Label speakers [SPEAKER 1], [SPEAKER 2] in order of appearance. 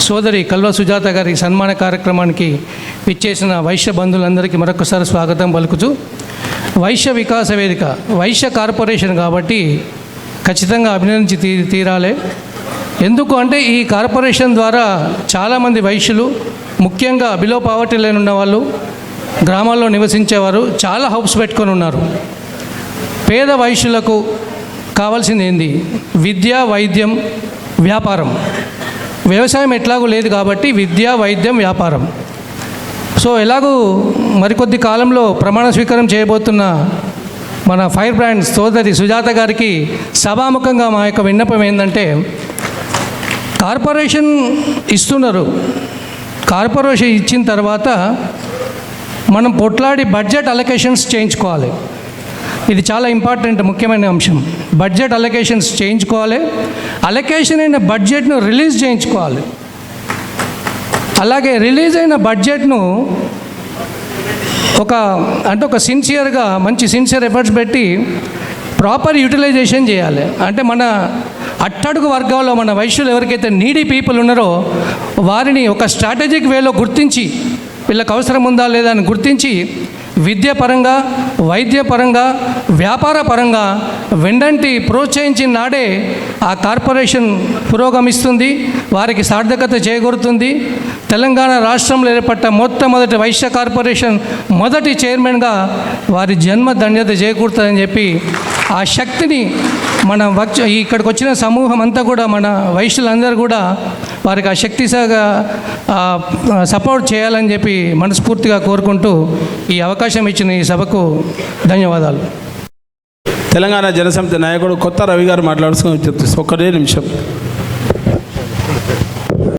[SPEAKER 1] సోదరి కల్వ సుజాత గారి సన్మాన కార్యక్రమానికి విచ్చేసిన వైశ్య బంధువులందరికీ మరొకసారి స్వాగతం పలుకుతూ వైశ్య వికాస వేదిక వైశ్య కార్పొరేషన్ కాబట్టి ఖచ్చితంగా అభినందించి తీ తీరాలి. ఎందుకు అంటే ఈ కార్పొరేషన్ ద్వారా చాలామంది వైశ్యులు ముఖ్యంగా బిలో పావర్టీ లైన్ ఉన్నవాళ్ళు గ్రామాల్లో నివసించేవారు చాలా హౌస్ పెట్టుకొని ఉన్నారు. పేద వైశ్యులకు కావాల్సింది ఏంది? విద్య వైద్యం వ్యాపారం. వ్యవసాయం ఎట్లాగూ లేదు కాబట్టి విద్య వైద్యం వ్యాపారం. సో ఎలాగూ మరికొద్ది కాలంలో ప్రమాణ స్వీకారం చేయబోతున్న మన ఫైర్ బ్రాండ్ సోదరి సుజాత గారికి సభాముఖంగా మా యొక్క విన్నపం ఏంటంటే కార్పొరేషన్ ఇస్తున్నారు. కార్పొరేషన్ ఇచ్చిన తర్వాత మనం పొట్లాడి బడ్జెట్ అలొకేషన్స్ చేయించుకోవాలి. ఇది చాలా ఇంపార్టెంట్ ముఖ్యమైన అంశం. బడ్జెట్ అలొకేషన్స్ చేయించుకోవాలి. అలొకేషన్ అయిన బడ్జెట్ను రిలీజ్ చేయించుకోవాలి. అలాగే రిలీజ్ అయిన బడ్జెట్ను ఒక అంటే ఒక సిన్సియర్గా మంచి సిన్సియర్ ఎఫర్ట్స్ పెట్టి ప్రాపర్ యూటిలైజేషన్ చేయాలి. అంటే మన అట్టడుగు వర్గాల్లో మన వైశ్యులు ఎవరికైతే నీడీ పీపుల్ ఉన్నారో వారిని ఒక స్ట్రాటజిక్ వేలో గుర్తించి వీళ్ళకి అవసరం ఉందా లేదా అని గుర్తించి విద్యాపరంగా వైద్యపరంగా వ్యాపార పరంగా వెండంటి ప్రోత్సహించిన నాడే ఆ కార్పొరేషన్ పురోగమిస్తుంది వారికి సార్థకత చేకూరుతుంది. తెలంగాణ రాష్ట్రంలో ఏర్పడ్డ మొట్టమొదటి వైశ్య కార్పొరేషన్ మొదటి చైర్మన్గా వారి జన్మ ధన్యత చేకూరుతుందని చెప్పి ఆ శక్తిని మన వచ్చ ఇక్కడికి వచ్చిన సమూహం అంతా కూడా మన వైశ్యులందరూ కూడా వారికి ఆ శక్తి సపోర్ట్ చేయాలని చెప్పి మనస్ఫూర్తిగా కోరుకుంటూ ఈ అవకాశం ఇచ్చిన ఈ సభకు ధన్యవాదాలు.
[SPEAKER 2] తెలంగాణ జనసమితి నాయకుడు కొత్త రవి గారు మాట్లాడుతూ చెప్తే ఒక్కటే నిమిషం.